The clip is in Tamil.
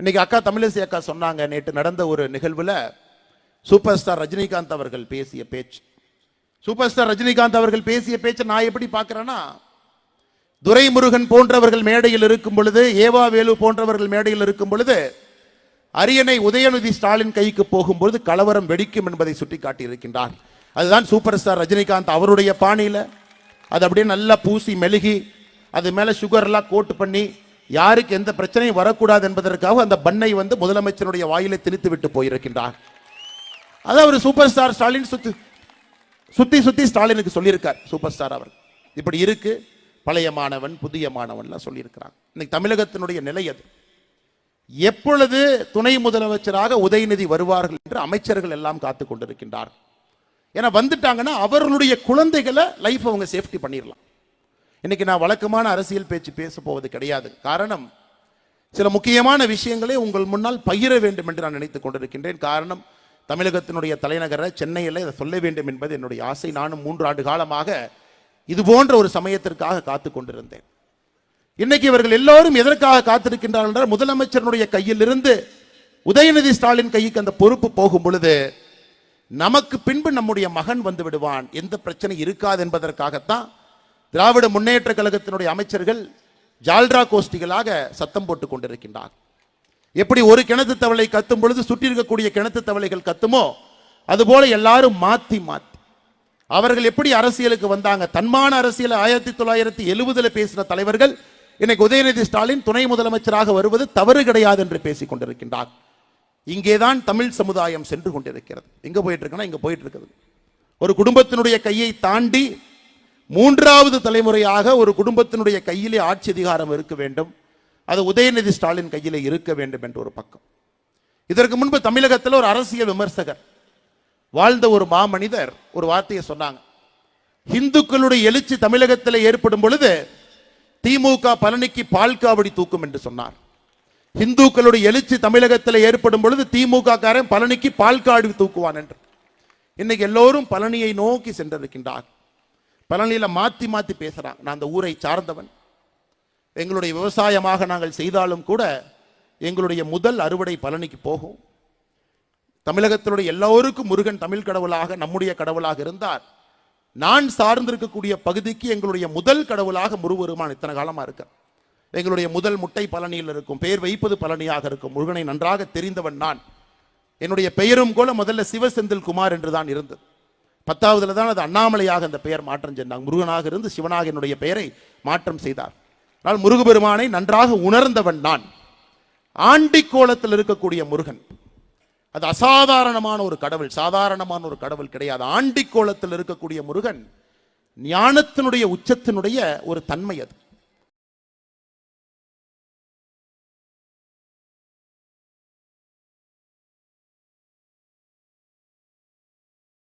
இன்னைக்கு அக்கா தமிழிசை அக்கா சொன்னாங்க நேற்று நடந்த ஒரு நிகழ்வில் சூப்பர் ஸ்டார் ரஜினிகாந்த் அவர்கள் பேசிய பேச்சு. சூப்பர் ஸ்டார் ரஜினிகாந்த் அவர்கள் பேசிய பேச்சை நான் எப்படி பார்க்குறேன்னா துரைமுருகன் போன்றவர்கள் மேடையில் இருக்கும் பொழுது ஏவா வேலு போன்றவர்கள் மேடையில் இருக்கும் பொழுது அரியணை உதயநிதி ஸ்டாலின் கைக்கு போகும்பொழுது கலவரம் வெடிக்கும் என்பதை சுட்டி காட்டியிருக்கின்றார் அதுதான் சூப்பர் ஸ்டார் ரஜினிகாந்த் அவருடைய பாணியில். அது அப்படியே நல்லா பூசி மெழுகி அது மேலே சுகர்லாம் கோட் பண்ணி யாருக்கு எந்த பிரச்சனையும் வரக்கூடாது என்பதற்காக அந்த பண்ணை வந்து முதலமைச்சருடைய வாயிலை திணித்து விட்டு போயிருக்கின்றார். அது அவர் சூப்பர் ஸ்டார் ஸ்டாலின் சுத்தி சுத்தி சுத்தி ஸ்டாலினுக்கு சொல்லியிருக்கார். சூப்பர் ஸ்டார் அவர். இப்படி இருக்கு பழைய மாணவன் புதிய மாணவன்லாம் சொல்லியிருக்கிறான் இன்னைக்கு தமிழகத்தினுடைய நிலை அது. எப்பொழுது துணை முதலமைச்சராக உதயநிதி வருவார்கள் என்று அமைச்சர்கள் எல்லாம் காத்து கொண்டிருக்கின்றார் ஏன்னா வந்துட்டாங்கன்னா அவர்களுடைய குழந்தைகளை லைஃப் அவங்க சேஃப்டி பண்ணிடலாம் இன்னைக்கு நான் வழக்கமான அரசியல் பேச்சு பேச போவது கிடையாது. காரணம் சில முக்கியமான விஷயங்களை உங்கள் முன்னால் பகிர வேண்டும் என்று நான் நினைத்துக் கொண்டிருக்கின்றேன். காரணம் தமிழகத்தினுடைய தலைநகர சென்னையில் இதை சொல்ல வேண்டும் என்பது என்னுடைய ஆசை. நானும் மூன்று ஆண்டு காலமாக இது போன்ற ஒரு சமயத்திற்காக காத்து கொண்டிருந்தேன். இன்னைக்கு இவர்கள் எல்லோரும் எதற்காக காத்திருக்கின்றார்கள் என்றால் முதலமைச்சருடைய கையிலிருந்து உதயநிதி ஸ்டாலின் கைக்கு அந்த பொறுப்பு போகும் பொழுது நமக்கு பின்பு நம்முடைய மகன் வந்து விடுவான். எந்த பிரச்சனை இருக்காது என்பதற்காகத்தான் திராவிட முன்னேற்ற கழகத்தினுடைய அமைச்சர்கள் ஜால்ரா கோஷ்டிகளாக சத்தம் போட்டுக் கொண்டிருக்கின்றார். எப்படி ஒரு கிணத்து தவளை கத்தும் பொழுது சுற்றி இருக்கக்கூடிய கிணத்து தவளைகள் கத்துமோ அதுபோல எல்லாரும் மாத்தி மாத்தி. அவர்கள் எப்படி அரசியலுக்கு வந்தாங்க? தன்மான அரசியல் ஆயிரத்தி தொள்ளாயிரத்தி எழுபதுல பேசின தலைவர்கள் இன்னைக்கு உதயநிதி ஸ்டாலின் துணை முதலமைச்சராக வருவது தவறு கிடையாது என்று பேசிக் கொண்டிருக்கின்றார். இங்கேதான் தமிழ் சமுதாயம் சென்று கொண்டிருக்கிறது. எங்க போயிட்டு இருக்குன்னா இங்க போயிட்டு இருக்குது. ஒரு குடும்பத்தினுடைய கையை தாண்டி மூன்றாவது தலைமுறையாக ஒரு குடும்பத்தினுடைய கையிலே ஆட்சி அதிகாரம் இருக்க வேண்டும். அது உதயநிதி ஸ்டாலின் கையிலே இருக்க வேண்டும் என்ற ஒரு பக்கம். இதற்கு முன்பு தமிழகத்தில் ஒரு அரசியல் விமர்சகர் வாழ்ந்த ஒரு மாமனிதர் ஒரு வார்த்தையை சொன்னாங்க. இந்துக்களுடைய எழுச்சி தமிழகத்தில் ஏற்படும் பொழுது திமுக பழனிக்கு பால்காவடி தூக்கும் என்று சொன்னார். இந்துக்களுடைய எழுச்சி தமிழகத்தில் ஏற்படும் பொழுது திமுக காரன் பழனிக்கு பால்காடி தூக்குவான் என்று. இன்னைக்கு எல்லோரும் பழனியை நோக்கி சென்றிருக்கின்றார் பழனியில் மாற்றி மாற்றி பேசுகிறான் நான் அந்த ஊரை சார்ந்தவன். எங்களுடைய விவசாயமாக நாங்கள் செய்தாலும் கூட எங்களுடைய முதல் அறுவடை பழனிக்கு போகும். தமிழகத்தினுடைய எல்லோருக்கும் முருகன் தமிழ் கடவுளாக நம்முடைய கடவுளாக இருந்தார். நான் சார்ந்திருக்கக்கூடிய பகுதிக்கு எங்களுடைய முதல் கடவுளாக முருகருமான் இத்தனை காலமாக இருக்க எங்களுடைய முதல் முட்டை பழனியில் இருக்கும் பெயர் வைப்பது பழனியாக இருக்கும் முருகனை நன்றாக தெரிந்தவன் நான். என்னுடைய பெயரும் கூட முதல்ல சிவசெந்தில் குமார் என்று தான் இருந்தது. பத்தாவதுல தான் அது அண்ணாமலையாக அந்த பெயர் மாற்றம் சென்றாங்க முருகனாக இருந்து சிவனாக என்னுடைய பெயரை மாற்றம் செய்தார். ஆனால் முருகபெருமானை நன்றாக உணர்ந்தவன் நான். ஆண்டி கோலத்தில் இருக்கக்கூடிய முருகன். அது அசாதாரணமான ஒரு கடவுள் சாதாரணமான ஒரு கடவுள் கிடையாது. ஆண்டி கோலத்தில் இருக்கக்கூடிய முருகன் ஞானத்தினுடைய உச்சத்தினுடைய ஒரு தன்மை அது.